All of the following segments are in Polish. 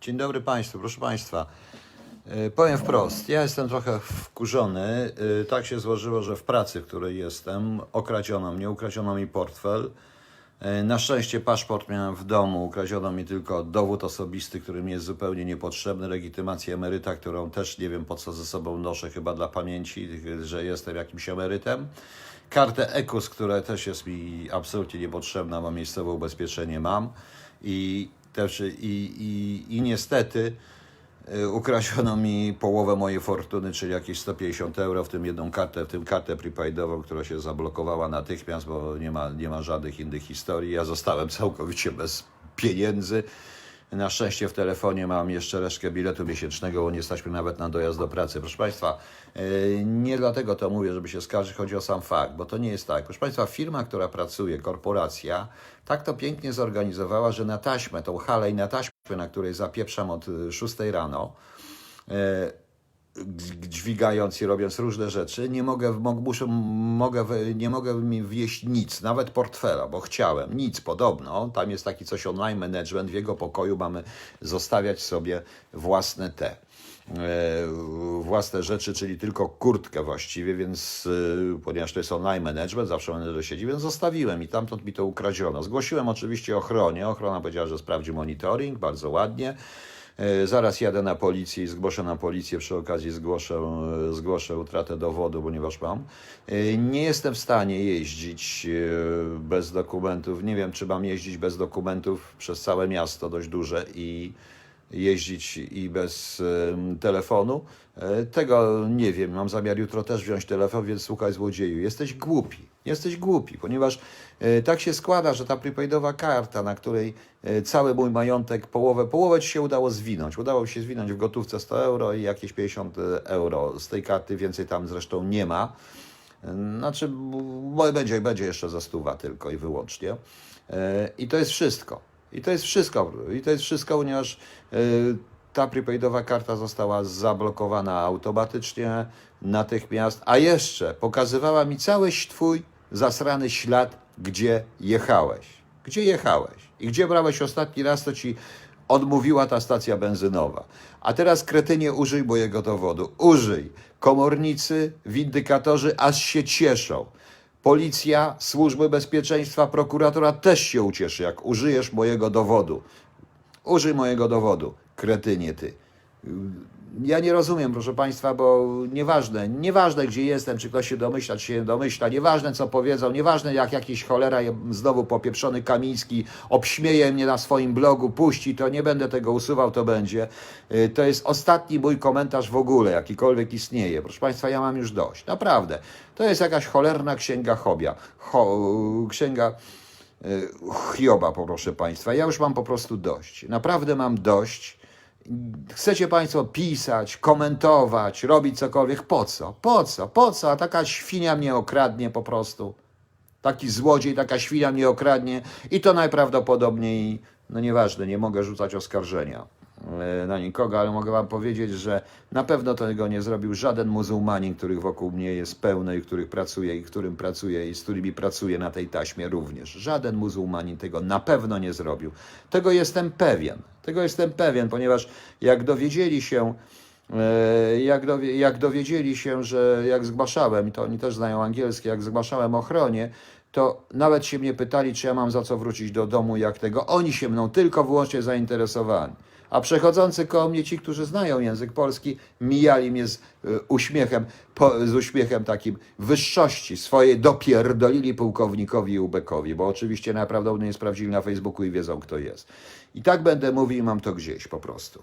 Dzień dobry Państwu, proszę Państwa. e, Powiem wprost, ja jestem trochę wkurzony. E, Tak się złożyło, że w pracy, w której jestem, okradziono mnie, ukradziono mi portfel. E, Na szczęście paszport miałem w domu, ukradziono mi tylko dowód osobisty, który mi jest zupełnie niepotrzebny, legitymację emeryta, którą też nie wiem po co ze sobą noszę, chyba dla pamięci, że jestem jakimś emerytem. Kartę EKUS, która też jest mi absolutnie niepotrzebna, mam miejscowe ubezpieczenie, mam. I też i, i, i niestety y, ukradziono mi połowę mojej fortuny, czyli jakieś 150 euro, w tym jedną kartę, w tym kartę prepaidową, która się zablokowała natychmiast, bo nie ma, nie ma żadnych innych historii. Ja zostałem całkowicie bez pieniędzy. Na szczęście w telefonie mam jeszcze resztkę biletu miesięcznego, bo nie stać mnie nawet na dojazd do pracy. Proszę Państwa, yy, nie dlatego to mówię, żeby się skarżyć, chodzi o sam fakt, bo to nie jest tak. Proszę Państwa, firma, która pracuje, korporacja, tak to pięknie zorganizowała, że na taśmę, tą halę i na taśmę, na której zapieprzam od y, 6 rano, yy, g- dźwigając i robiąc różne rzeczy, nie mogę, mo- muszę, mogę, nie mogę mi wieść nic, nawet portfela, bo chciałem, nic podobno. Tam jest taki coś online management, w jego pokoju mamy zostawiać sobie własne te. e, Własne rzeczy, czyli tylko kurtkę właściwie, więc e, ponieważ to jest online management, zawsze menedżer siedzi, więc zostawiłem i tamtąd mi to ukradziono. Zgłosiłem oczywiście ochronie, ochrona powiedziała, że sprawdzi monitoring, bardzo ładnie. E, Zaraz jadę na policję i zgłoszę na policję, przy okazji zgłoszę, e, zgłoszę utratę dowodu, ponieważ mam. E, Nie jestem w stanie jeździć bez dokumentów. Nie wiem, czy mam jeździć bez dokumentów przez całe miasto dość duże i jeździć i bez telefonu. E, Tego nie wiem. Mam zamiar jutro też wziąć telefon, więc słuchaj złodzieju, jesteś głupi. Jesteś głupi, ponieważ e, tak się składa, że ta prepaidowa karta, na której e, cały mój majątek, połowę, połowę ci się udało zwinąć. Udało się zwinąć w gotówce 100 euro i jakieś 50 euro z tej karty, więcej tam zresztą nie ma. Znaczy, będzie, będzie jeszcze za stuwa tylko i wyłącznie. I to jest wszystko. I to jest wszystko. I to jest wszystko, ponieważ e, ta prepaidowa karta została zablokowana automatycznie, natychmiast, a jeszcze pokazywała mi cały twój zasrany ślad, gdzie jechałeś. Gdzie jechałeś i gdzie brałeś ostatni raz, to ci odmówiła ta stacja benzynowa. A teraz, kretynie, użyj mojego dowodu. Użyj. Komornicy, windykatorzy aż się cieszą. Policja, służby bezpieczeństwa, prokuratura też się ucieszy, jak użyjesz mojego dowodu. Użyj mojego dowodu, kretynie ty. Ja nie rozumiem, proszę Państwa, bo nieważne, nieważne gdzie jestem, czy ktoś się domyśla, czy się domyśla, nieważne co powiedzą, nieważne jak jakiś cholera znowu popieprzony Kamiński obśmieje mnie na swoim blogu, puści, to nie będę tego usuwał, to będzie. Y, To jest ostatni mój komentarz w ogóle, jakikolwiek istnieje. Proszę Państwa, ja mam już dość, naprawdę. To jest jakaś cholerna księga hobia, Ho, księga y, Hioba, proszę Państwa. Ja już mam po prostu dość. Naprawdę mam dość. Chcecie Państwo pisać, komentować, robić cokolwiek. Po co? Po co? Po co? A taka świnia mnie okradnie po prostu. Taki złodziej, taka świnia mnie okradnie i to najprawdopodobniej, no nieważne, nie mogę rzucać oskarżenia na nikogo, ale mogę Wam powiedzieć, że na pewno tego nie zrobił żaden muzułmanin, których wokół mnie jest pełno i których pracuję i którym pracuję i z którymi pracuję na tej taśmie również. Żaden muzułmanin tego na pewno nie zrobił. Tego jestem pewien. Tego jestem pewien, ponieważ jak dowiedzieli się, E, Jak, dowie, jak dowiedzieli się, że jak zgłaszałem, to oni też znają angielski, jak zgłaszałem ochronie, to nawet się mnie pytali, czy ja mam za co wrócić do domu, jak tego. Oni się mną tylko wyłącznie zainteresowani. A przechodzący koło mnie ci, którzy znają język polski, mijali mnie z e, uśmiechem, po, z uśmiechem takim wyższości swojej, dopierdolili pułkownikowi i ubekowi, bo oczywiście najprawdopodobniej sprawdzili na Facebooku i wiedzą, kto jest. I tak będę mówił mam to gdzieś po prostu.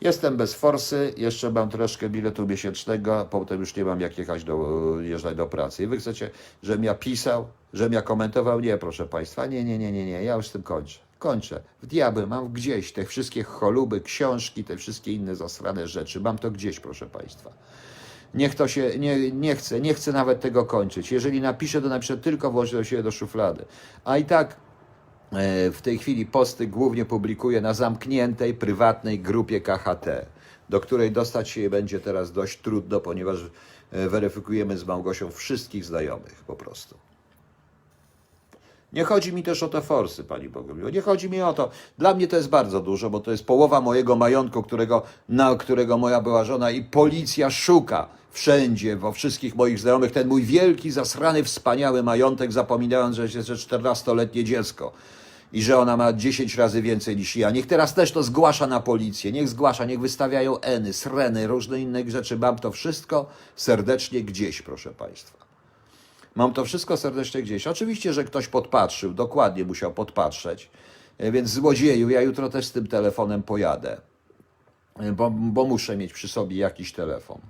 Jestem bez forsy, jeszcze mam troszkę biletu miesięcznego, potem już nie mam jak jechać do, jeżdżać do pracy. I wy chcecie, żebym ja pisał, żebym ja komentował? Nie, proszę Państwa, nie, nie, nie, nie, nie, ja już z tym kończę. Kończę. W diabły mam gdzieś te wszystkie choluby, książki, te wszystkie inne zasrane rzeczy. Mam to gdzieś, proszę Państwa. Niech to się, nie, nie chcę, nie chcę nawet tego kończyć. Jeżeli napiszę, to napiszę tylko wyłącznie do siebie do szuflady. A i tak E, w tej chwili posty głównie publikuję na zamkniętej, prywatnej grupie KHT, do której dostać się będzie teraz dość trudno, ponieważ e, weryfikujemy z Małgosią wszystkich znajomych po prostu. Nie chodzi mi też o te forsy, Pani Bogumiło. Nie chodzi mi o to. Dla mnie to jest bardzo dużo, bo to jest połowa mojego majątku, którego, na którego moja była żona i policja szuka wszędzie, wo wszystkich moich znajomych, ten mój wielki, zasrany, wspaniały majątek, zapominając, że jest jeszcze 14-letnie dziecko i że ona ma 10 razy więcej niż ja. Niech teraz też to zgłasza na policję, niech zgłasza, niech wystawiają eny, sreny, różne inne rzeczy. Mam to wszystko serdecznie gdzieś, proszę Państwa. Mam to wszystko serdecznie gdzieś. Oczywiście, że ktoś podpatrzył, dokładnie musiał podpatrzeć, E, więc złodzieju, ja jutro też z tym telefonem pojadę, E, bo, bo muszę mieć przy sobie jakiś telefon.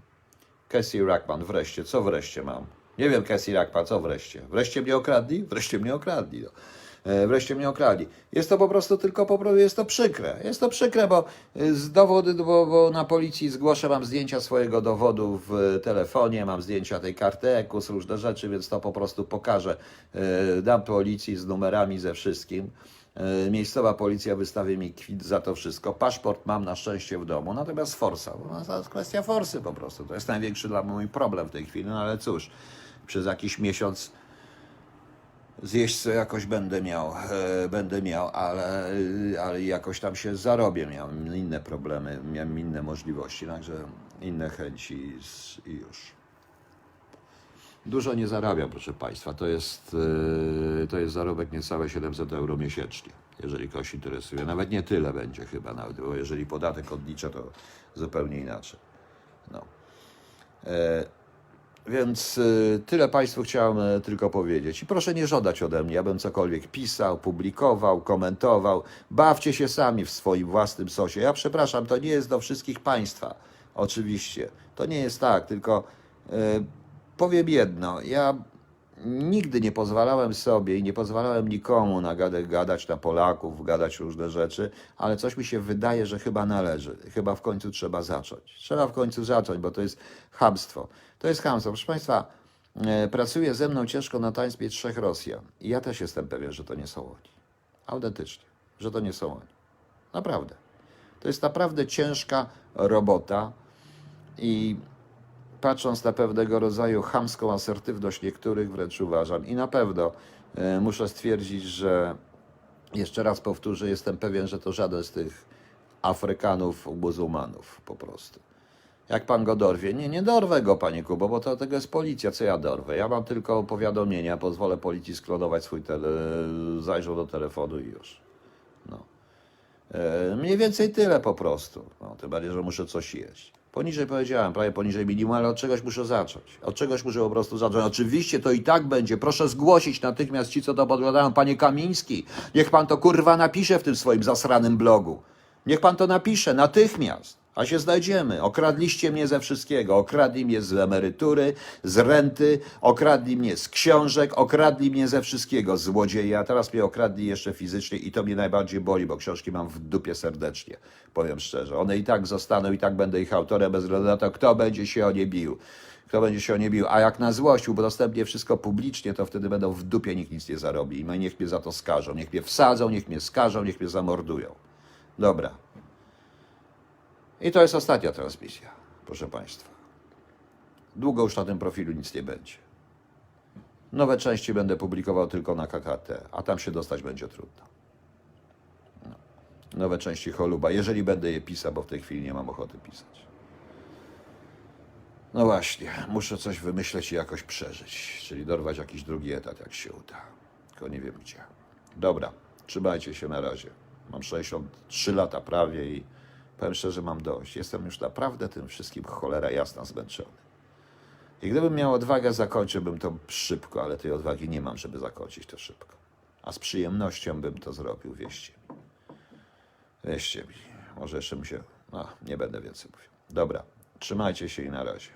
Casey Rackman, wreszcie, co wreszcie mam? Nie wiem, Casey Rackman, co wreszcie? Wreszcie mnie okradli? Wreszcie mnie okradli. No. E, Wreszcie mnie okradli. Jest to po prostu tylko, po prostu jest to przykre. Jest to przykre, bo e, z dowodu, bo, bo na policji zgłoszę, mam zdjęcia swojego dowodu w telefonie, mam zdjęcia tej karty EKUS, różne rzeczy, więc to po prostu pokażę. E, Dam policji z numerami, ze wszystkim. E, Miejscowa policja wystawi mi kwit za to wszystko. Paszport mam na szczęście w domu, natomiast forsa, bo to jest kwestia forsy po prostu. To jest największy dla mnie problem w tej chwili, no ale cóż, przez jakiś miesiąc zjeść co jakoś będę miał, e, będę miał, ale, ale jakoś tam się zarobię. Miałem inne problemy, miałem inne możliwości, także inne chęci i już. Dużo nie zarabiam, proszę Państwa. To jest, e, to jest zarobek niecałe 700 euro miesięcznie, jeżeli kogoś interesuje. Nawet nie tyle będzie chyba, nawet, bo jeżeli podatek odliczę, to zupełnie inaczej. No. E, Więc y, tyle Państwu chciałem e, tylko powiedzieć. I proszę nie żądać ode mnie, abym cokolwiek pisał, publikował, komentował. Bawcie się sami w swoim własnym sosie. Ja przepraszam, to nie jest do wszystkich Państwa. Oczywiście. To nie jest tak, tylko y, powiem jedno. Ja nigdy nie pozwalałem sobie i nie pozwalałem nikomu na gadać, gadać na Polaków, gadać różne rzeczy, ale coś mi się wydaje, że chyba należy. Chyba w końcu trzeba zacząć. Trzeba w końcu zacząć, bo to jest chamstwo. To jest chamstwo. Proszę Państwa, e, pracuje ze mną ciężko na taństwie trzech Rosjan i ja też jestem pewien, że to nie są oni. Autentycznie, że to nie są oni. Naprawdę. To jest naprawdę ciężka robota i patrząc na pewnego rodzaju chamską asertywność niektórych, wręcz uważam. I na pewno e, muszę stwierdzić, że jeszcze raz powtórzę, jestem pewien, że to żaden z tych Afrykanów, muzułmanów po prostu. Jak pan go dorwie? Nie, nie dorwę go, panie Kubo, bo to tego jest policja. Co ja dorwę? Ja mam tylko powiadomienia, pozwolę policji sklonować swój tele... zajrzą do telefonu i już. No. E, Mniej więcej tyle po prostu. No, tym bardziej, że muszę coś jeść. Poniżej powiedziałem, prawie poniżej minimum, ale od czegoś muszę zacząć. Od czegoś muszę po prostu zacząć. Oczywiście to i tak będzie. Proszę zgłosić natychmiast ci, co to podglądają. Panie Kamiński, niech pan to kurwa napisze w tym swoim zasranym blogu. Niech pan to napisze natychmiast. A się znajdziemy. Okradliście mnie ze wszystkiego. Okradli mnie z emerytury, z renty, okradli mnie z książek, okradli mnie ze wszystkiego. Złodzieje, a teraz mnie okradli jeszcze fizycznie i to mnie najbardziej boli, bo książki mam w dupie serdecznie, powiem szczerze. One i tak zostaną, i tak będę ich autorem, bez względu na to, kto będzie się o nie bił. Kto będzie się o nie bił. A jak na złość udostępnię wszystko publicznie, to wtedy będą w dupie, nikt nic nie zarobi. I niech mnie za to skażą. Niech mnie wsadzą, niech mnie skażą, niech mnie zamordują. Dobra. I to jest ostatnia transmisja, proszę Państwa. Długo już na tym profilu nic nie będzie. Nowe części będę publikował tylko na KKT, a tam się dostać będzie trudno. No. Nowe części Choluba, jeżeli będę je pisał, bo w tej chwili nie mam ochoty pisać. No właśnie, muszę coś wymyśleć i jakoś przeżyć, czyli dorwać jakiś drugi etat, jak się uda. Tylko nie wiem gdzie. Dobra, trzymajcie się na razie. Mam 63 lata prawie i powiem szczerze, mam dość. Jestem już naprawdę tym wszystkim cholera jasna zmęczony. I gdybym miał odwagę, zakończyłbym to szybko, ale tej odwagi nie mam, żeby zakończyć to szybko. A z przyjemnością bym to zrobił, wieście mi. Wieście mi. Może jeszcze mi się... No, nie będę więcej mówił. Dobra, trzymajcie się i na razie.